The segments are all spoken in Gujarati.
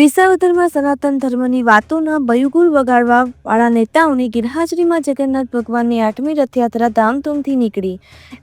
વિસાવદરમાં સનાતન ધર્મની વાતોના બયુગુલ વગાડવા વાળા નેતાઓની ગિરહાજરીમાં જગન્નાથ ભગવાનની આઠમી રથયાત્રા ધામધૂમથી નીકળી.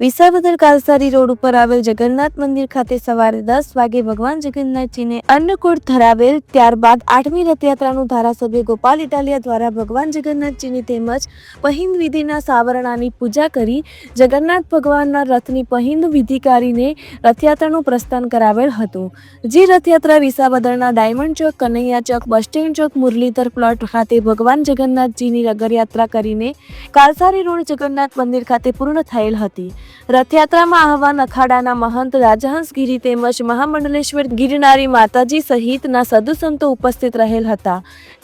વિસાવદર કાલસારી રોડ ઉપર આવેલ જગન્નાથ મંદિર ખાતે સવારે દસ વાગે ભગવાન જગન્નાથજીને અન્નકૂટ ધરાવેલ, ત્યારબાદ આઠમી રથયાત્રાનું ધારાસભ્ય ગોપાલ ઇટાલિયા દ્વારા ભગવાન જગન્નાથજીની તેમજ પહિંદ વિધિના સાવરણાની પૂજા કરી જગન્નાથ ભગવાનના રથની પહિંદ વિધિ કરીને રથયાત્રાનું પ્રસ્થાન કરાવેલ હતું. જે Rathyatra વિસાવદરના diamond Chowk Kanaiya Chowk bus stand Chowk Muralidhar plot ખાતે ભગવાન જગન્નાથજીની નગરયાત્રા કરીને કાલસારી રોડ જગન્નાથ મંદિર ખાતે પૂર્ણ થયેલ હતી. રથયાત્રામાં આહવાન અખાડાના મહંત રાજહંસ ગીરી તેમજ મહામંડલેશ્વર ગિરનારી માતાજી સહિતના સદુસંતો સંતો ઉપસ્થિત રહેલ હતા.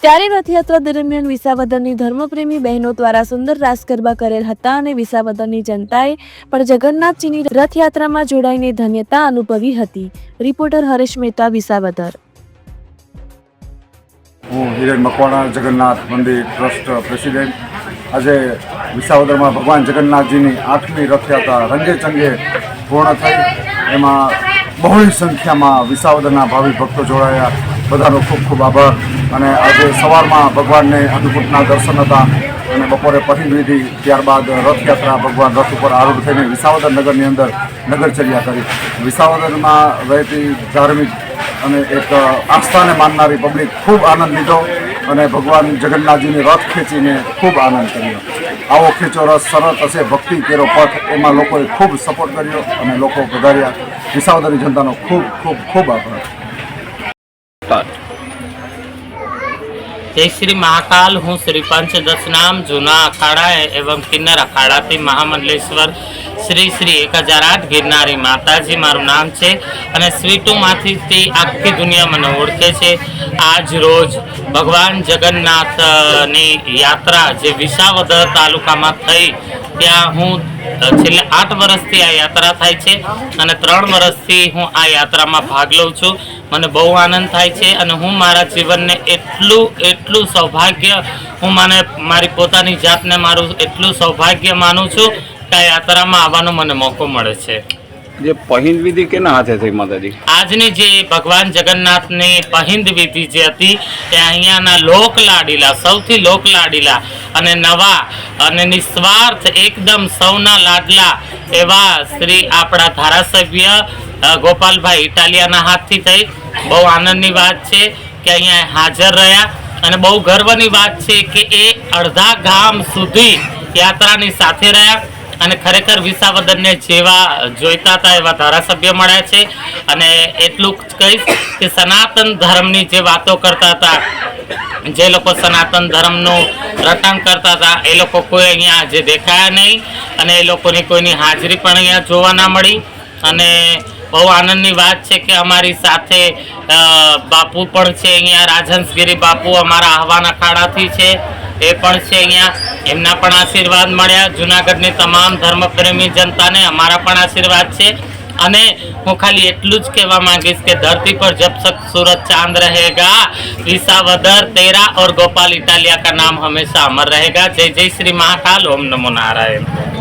ત્યારે રથયાત્રા દરમિયાન વિસાવદરની ધર્મપ્રેમી બહેનો દ્વારા સુંદર રાસ ગરબા કરેલ હતા અને વિસાવદરની જનતાએ પણ જગન્નાથજીની રથયાત્રામાં જોડાઈને ધન્યતા અનુભવી હતી. રિપોર્ટર હરેશ મહેતા, વિસાવદર. હું હિરેન મકવાણા, જગન્નાથ મંદિર ટ્રસ્ટ પ્રેસિડેન્ટ. આજે વિસાવદરમાં ભગવાન જગન્નાથજીની આઠમી રથયાત્રા રંગે ચંગે પૂર્ણ થઈ. એમાં બહોળી સંખ્યામાં વિસાવદરના ભાવિ ભક્તો જોડાયા. બધાનો ખૂબ ખૂબ આભાર. અને આજે સવારમાં ભગવાનને અન્નકૂટના દર્શન હતા અને બપોરે પહિંદ વિધિ ત્યારબાદ રથયાત્રા ભગવાન રથ ઉપર આરૂઢ થઈને વિસાવદર નગરની અંદર નગરચર્યા કરી. વિસાવદરમાં રહેતી ધાર્મિક અને એક આસ્થાને માનનારી પબ્લિક ખૂબ આનંદ લીધો અને ભગવાન જગન્નાથજીની રથ ખેંચીને ખૂબ આનંદ કર્યો. આવો ખેંચો રસ સરસ હશે, ભક્તિ કેરો પથ એમાં લોકોએ ખૂબ સપોર્ટ કર્યો અને લોકો વધાર્યા વિસાવદરની જનતાનો ખૂબ ખૂબ ખૂબ આભાર. જય શ્રી મહાકાલ. હું શ્રી પંચ દશનામ જૂના અખાડા એવં કિન્નર અખાડાથી મહામંડલેશ્વર. શ્રી શ્રી એક હજાર આઠ ગિરનારી માતાજી, મારું નામ છે અને સ્વીટુમાંથી તે આખી દુનિયા મને ઓળખે છે. આજ રોજ ભગવાન જગન્નાથની યાત્રા જે વિસાવદર તાલુકામાં થઈ, ત્યાં હું છેલ્લા આઠ વર્ષથી આ યાત્રા થાય છે અને ત્રણ વર્ષથી હું આ યાત્રામાં ભાગ લઉં છું. મને બહુ આનંદ થાય છે અને હું મારા જીવનને એટલું એટલું સૌભાગ્ય, હું મને મારી પોતાની જાતને મારું એટલું સૌભાગ્ય માનું છું આ યાત્રામાં આવવાનો મને મોકો મળે છે. જે પહિંદ વિધિ કેના હાથે થઈ માતાજી? આજની જે ભગવાન જગન્નાથની પહિંદ વિધિ જે હતી એ અહીંયાના લોક લાડીલા સૌથી લોક લાડીલા અને નવા અને નિસ્વાર્થ એકદમ સૌના લાડલા એવા શ્રી આપણા ધારાસભ્ય ગોપાલભાઈ ઇટાલિયાના હાથથી થઈ. બહુ આનંદની વાત છે કે અહીંયા હાજર રહ્યા અને બહુ ગર્વની વાત છે કે એ અડધા ગામ સુધી યાત્રાની સાથે રહ્યા. અને ખરેખર વિસાવદનને જેવા જોઈતા હતા એવા ધારાસભ્ય મળ્યા છે. અને એટલું જ કહીશ કે સનાતન ધર્મની જે વાતો કરતા હતા, જે લોકો સનાતન ધર્મનું રટણ કરતા હતા, એ લોકો કોઈ અહીંયા આજે દેખાયા નહીં અને એ લોકોની કોઈની હાજરી પણ અહીંયા જોવા ના મળી. અને બહુ આનંદની વાત છે કે અમારી સાથે બાપુ પણ છે અહીંયા, રાજહંસગીરી બાપુ અમારા આહવાના અખાડાથી છે. એ પણ છે અહીંયા. એમના પણ આશીર્વાદ મળ્યા જુનાગઢની તમામ ધર્મપ્રેમી જનતાને અમારા પણ આશીર્વાદ છે અને હું ખાલી એટલું જ કહેવા માંગીશ કે ધરતી પર જબ તક सूरज चांद रहेगा विसावदर तेरा और गोपाल इटालिया का नाम हमेशा अमर रहेगा जय जय श्री महाकाल ओम नमो नारायण